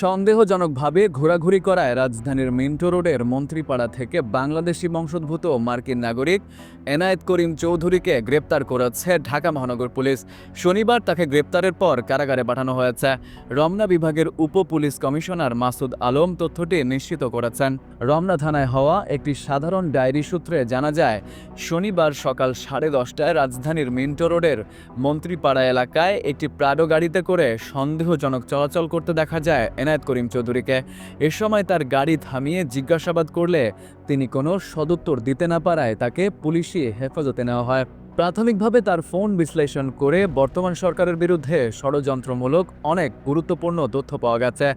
সন্দেহজনকভাবে ঘোরাঘুরি করায় রাজধানীর মিন্টো রোডের মন্ত্রীপাড়া থেকে বাংলাদেশি বংশোদ্ভূত মার্কিন নাগরিক এনায়েত করিম চৌধুরীকে গ্রেপ্তার করেছে ঢাকা মহানগর পুলিশ। শনিবার তাকে গ্রেপ্তারের পর কারাগারে পাঠানো হয়েছে। রমনা বিভাগের উপ পুলিশ কমিশনার মাসুদ আলম তথ্যটি নিশ্চিত করেছেন। রমনা থানায় হওয়া একটি সাধারণ ডায়েরি সূত্রে জানা যায়, শনিবার সকাল সাড়ে দশটায় রাজধানীর মিন্টো রোডের মন্ত্রীপাড়া এলাকায় একটি প্রাডো গাড়িতে করে সন্দেহজনক চলাচল করতে দেখা যায় এনায়েত করিম চৌধুরীকে। এ সময় তার গাড়ি থামিয়ে জিজ্ঞাসাবাদ করলে তিনি কোনো সদুত্তর দিতে না পারায় তাকে পুলিশি হেফাজতে নেওয়া হয়। প্রাথমিকভাবে তার ফোন বিশ্লেষণ করে বর্তমান সরকারের বিরুদ্ধে ষড়যন্ত্রমূলক অনেক গুরুত্বপূর্ণ তথ্য পাওয়া গেছে।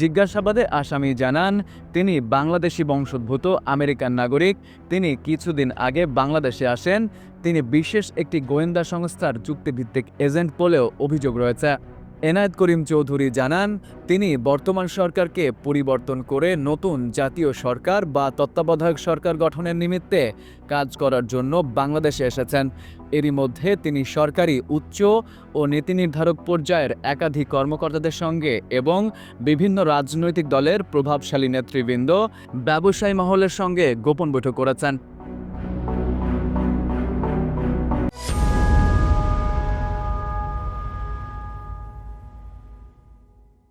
জিজ্ঞাসাবাদে আসামি জানান, তিনি বাংলাদেশি বংশোদ্ভূত, আমেরিকান নাগরিক, তিনি কিছুদিন আগে বাংলাদেশে আসেন, তিনি বিশেষ একটি গোয়েন্দা সংস্থার চুক্তিভিত্তিক এজেন্ট বলেও অভিযোগ রয়েছে। এনায়েত করিম চৌধুরী জানান, তিনি বর্তমান সরকারকে পরিবর্তন করে নতুন জাতীয় সরকার বা তত্ত্বাবধায়ক সরকার গঠনের নিমিত্তে কাজ করার জন্য বাংলাদেশে এসেছেন। এরই মধ্যে তিনি সরকারি উচ্চ ও নীতি নির্ধারক পর্যায়ের একাধিক কর্মকর্তাদের সঙ্গে এবং বিভিন্ন রাজনৈতিক দলের প্রভাবশালী নেতৃবৃন্দ ব্যবসায়ী মহলের সঙ্গে গোপন বৈঠক করেছেন।